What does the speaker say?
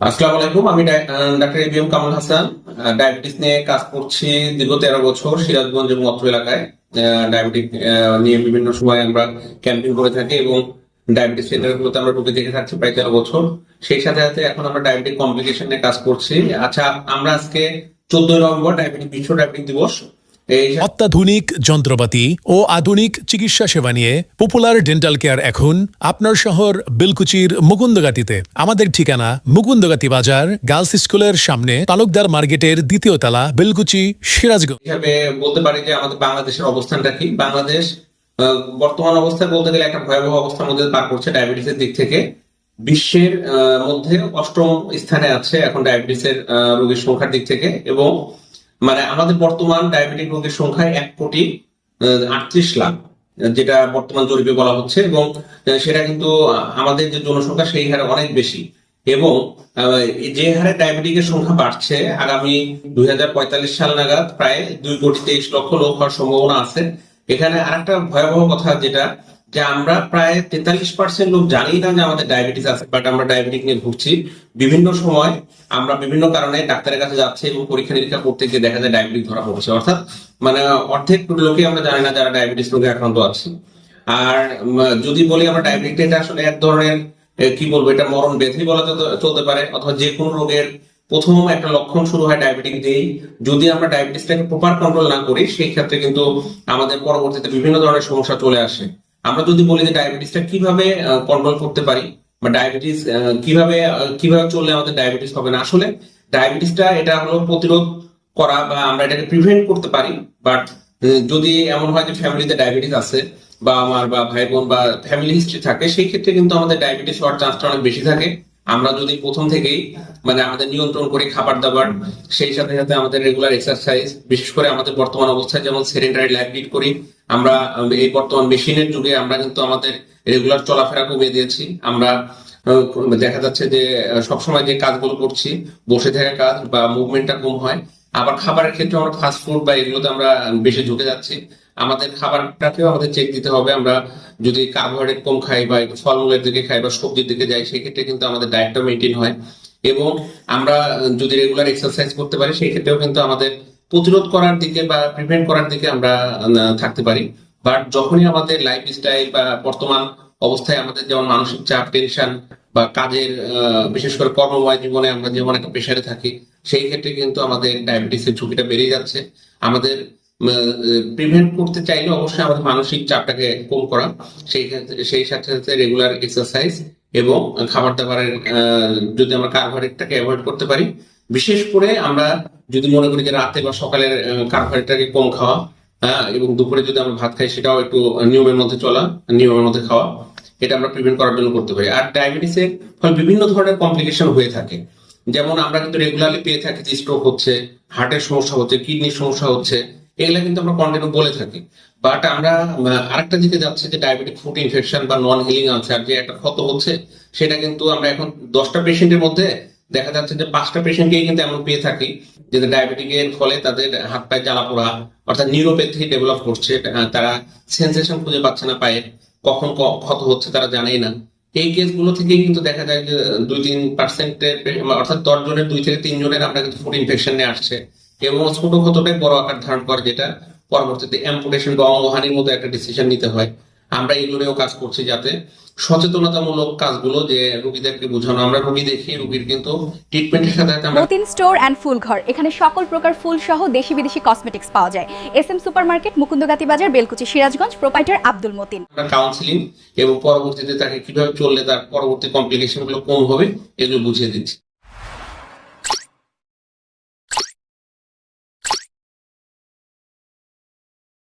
আসসালামু আলাইকুম, আমি doctor ABM Kamal Hasan. Diabetes নিয়ে কাজ করছি দীর্ঘ তেরো বছর সিরাজগঞ্জ এবং অত্র এলাকায়। ডায়াবেটিক নিয়ে বিভিন্ন সময় আমরা ক্যাম্পেইন করে থাকি এবং ডায়াবেটিস সেন্টারগুলোতে আমরা রোগী দেখে থাকছি প্রায় তেরো বছর। সেই সাথে সাথে এখন আমরা ডায়াবেটিক কমপ্লিকেশন নিয়ে কাজ করছি। আচ্ছা আমরা আজকে চোদ্দই নভেম্বর, ডায়াবেটিক বিশ্ব ডায়াবেটিক দিবস। অত্যাধুনিক যন্ত্রপাতি ও আধুনিক চিকিৎসা সেবা নিয়ে পপুলার ডেন্টাল কেয়ার এখন আপনার শহর বিলকুচির মুকুন্দগাতিতে। আমাদের ঠিকানা মুকুন্দগাতি বাজার গার্লস স্কুলের সামনে তালুকদার মার্কেটের দ্বিতীয় তলা বিলকুচি সিরাজগঞ্জ। হিসাবে বলতে পারি যে আমাদের বাংলাদেশের অবস্থানটা কি? বাংলাদেশ বর্তমান অবস্থায় বলতে গেলে একটা ভয়াবহ অবস্থার মধ্যে পার করছে ডায়াবেটিসের দিক থেকে। বিশ্বের মধ্যে অষ্টম স্থানে আছে এখন ডায়াবেটিসের রোগীর সংখ্যার দিক থেকে এবং মানে আমাদের বর্তমান ডায়াবেটিক রোগীর সংখ্যা এক কোটি আটত্রিশ লাখ, যেটা বর্তমান জরিপে বলা হচ্ছে এবং সেটা কিন্তু আমাদের যে জনসংখ্যা সেই হারে অনেক বেশি এবং যে হারে ডায়াবেটিকের সংখ্যা বাড়ছে, আগামী দুই হাজার পঁয়তাল্লিশ সাল নাগাদ প্রায় দুই কোটি তেইশ লক্ষ লোক হওয়ার সম্ভাবনা আছে। এখানে আরেকটা ভয়াবহ কথা যেটা যে আমরা প্রায় তেতাল্লিশ পার্সেন্ট লোক জানি না যে আমাদের ডায়াবেটিস আছে বাট আমরা ডায়াবেটিক নিয়ে ভুগছি। বিভিন্ন সময় আমরা বিভিন্ন কারণে ডাক্তারের কাছে যাচ্ছি এবং পরীক্ষা নিরীক্ষা করতে গিয়ে দেখা যায় ডায়াবেটিস ধরা পড়ছে। অর্থাৎ মানে অর্ধেক লোকে আমরা জানি না যারা ডায়াবেটিস রোগে আক্রান্ত আছে। আর যদি বলি আমরা ডায়াবেটিকটা এটা আসলে এক ধরনের কি বলব, এটা মরণ ব্যাধি বলা চলতে পারে। অথবা যে কোনো রোগের প্রথম একটা লক্ষণ শুরু হয় ডায়াবেটিক দিয়েই। যদি আমরা ডায়াবেটিসটাকে প্রপার কন্ট্রোল না করি, সেই ক্ষেত্রে কিন্তু আমাদের পরবর্তীতে বিভিন্ন ধরনের সমস্যা চলে আসে। আমরা যদি বলি যে ডায়াবেটিসটা কীভাবে কন্ট্রোল করতে পারি, বা ডায়াবেটিস কীভাবে কীভাবে চললে আমাদের ডায়াবেটিস হবে না? আসলে ডায়াবেটিসটা এটা হলো প্রতিরোধ করা বা আমরা এটাকে প্রিভেন্ট করতে পারি বাট যদি এমন হয় যে ফ্যামিলিতে ডায়াবেটিস আছে, বা আমার বা ভাই বোন বা ফ্যামিলি হিস্ট্রি থাকে, সেই ক্ষেত্রে কিন্তু আমাদের ডায়াবেটিস হওয়ার চান্সটা অনেক বেশি থাকে। আমরা যদি প্রথম থেকেই মানে আমাদের নিয়ন্ত্রণ করি খাবার দাবার, সেই সাথে সাথে আমাদের রেগুলার এক্সারসাইজ বিশেষ করে আমাদের বর্তমান অবস্থায় যেমন সেরেন্টারি লাইফ লিড করি, আমরা এই বর্তমান মেশিনের যুগে আমরা কিন্তু আমাদের রেগুলার চলাফেরা কমিয়ে দিয়েছি। আমরা দেখা যাচ্ছে যে সবসময় যে কাজগুলো করছি, বসে থাকা কাজ বা মুভমেন্টটা কম হয়। আবার খাবারের ক্ষেত্রে আমরা ফাস্ট ফুড বা এগুলোতে আমরা বেশি ঝুঁকে যাচ্ছি। আমাদের খাবারটাকেও আমাদের চেক দিতে হবে। আমরা যদি কার্বোহাইড্রেট কম খাই বা ফলমূলের দিকে খাই বা সবজির দিকে যাই, সেক্ষেত্রে কিন্তু আমাদের ডায়েটটা মেনটেন হয়। এবং আমরা যদি রেগুলার এক্সারসাইজ করতে পারি সেই ক্ষেত্রেও কিন্তু আমাদের প্রতিরোধ করার দিকে বা প্রিভেন্ট করার দিকে আমরা থাকতে পারি। বাট যখনই আমাদের লাইফ স্টাইল বা বর্তমান অবস্থায় আমাদের যেমন মানসিক চাপ টেনশন বা কাজের বিশেষ করে কর্মময় জীবনে আমরা যেমন একটা প্রেশারে থাকি, সেই ক্ষেত্রে কিন্তু আমাদের ডায়াবেটিসের ঝুঁকিটা বেড়ে যাচ্ছে। আমাদের প্রিভেন্ট করতে চাইলে অবশ্যই আমাদের মানসিক চাপটাকে কম করা। সেই সেই সাথে সাথে রেগুলার এক্সারসাইজ এবং খাবার দাবারের যদি আমরা কার্বোহাইড্রেটটাকে অ্যাভয়েড করতে পারি। বিশেষ করে আমরা যদি মনে করি যে রাতে বা সকালের কার্বোহাইড্রেটটাকে কম খাওয়া এবং দুপুরে যদি আমরা ভাত খাই, সেটাও একটু নিয়মের মধ্যে চলা, নিয়মের মধ্যে খাওয়া, এটা আমরা প্রিভেন্ট করার জন্য করতে পারি। আর ডায়াবেটিসের ফলে বিভিন্ন ধরনের কমপ্লিকেশন হয়ে থাকে। যেমন আমরা কিন্তু রেগুলারলি পেয়ে থাকি যে স্ট্রোক হচ্ছে হার্টের সমস্যা হচ্ছে কিডনির সমস্যা হচ্ছে এগুলা কিন্তু আমরা কন্টিনিউ বলে থাকি। বাট আমরা আরেকটা দিকে যাচ্ছে যে ডায়াবেটিক ফুড ইনফেকশন বা নন হিলিং আলসার যে একটা ক্ষত হচ্ছে, সেটা কিন্তু আমরা এখন দশটা পেশেন্টের মধ্যে দেখা যাচ্ছে যে পাঁচটা পেশেন্টকেই কিন্তু এমন পেয়ে থাকি যে ডায়াবেটিকের ফলে তাদের হাত পায়ে জ্বালা পোড়া, অর্থাৎ নিউরোপ্যাথি ডেভেলপ করছে তারা সেন্সেশন খুঁজে পাচ্ছে না পায়ে, কখন ক্ষত হচ্ছে তারা জানেই না। এই কেসগুলো থেকেই কিন্তু দেখা যায় যে দুই তিন পার্সেন্টের অর্থাৎ দশ জনের, দুই থেকে তিন জনের আমরা কিন্তু ফুড ইনফেকশন নিয়ে আসছে। এবং ছোট ক্ষতটাই বড় আকার ধারণ করে যেটা পরবর্তীতে অ্যাম্পুটেশন বা অঙ্গহানির মতো একটা ডিসিশন নিতে হয়। আমরা এগুলো নিয়েও কাজ করছি যাতে সচেতনতামূলক কাজগুলো যে রোগীদেরকে বোঝানো আমরা রোগী দেখি রোগীর কিন্তু ট্রিটমেন্টের সাথে সাথে আমরা মতিন স্টোর অ্যান্ড ফুল ঘর। এখানে সকল প্রকার ফুল সহ দেশি বিদেশি কসমেটিক্স পাওয়া যায়। S M super market Mukundagati বাজার বেলকুচি সিরাজগঞ্জ প্রোপাইটার আব্দুল মতিন। আমরা কাউন্সিলিং এবং পরবর্তীতে তাকে কীভাবে চললে তার পরবর্তী কমপ্লিকেশনগুলো কম হবে এগুলো বুঝিয়ে দিচ্ছি।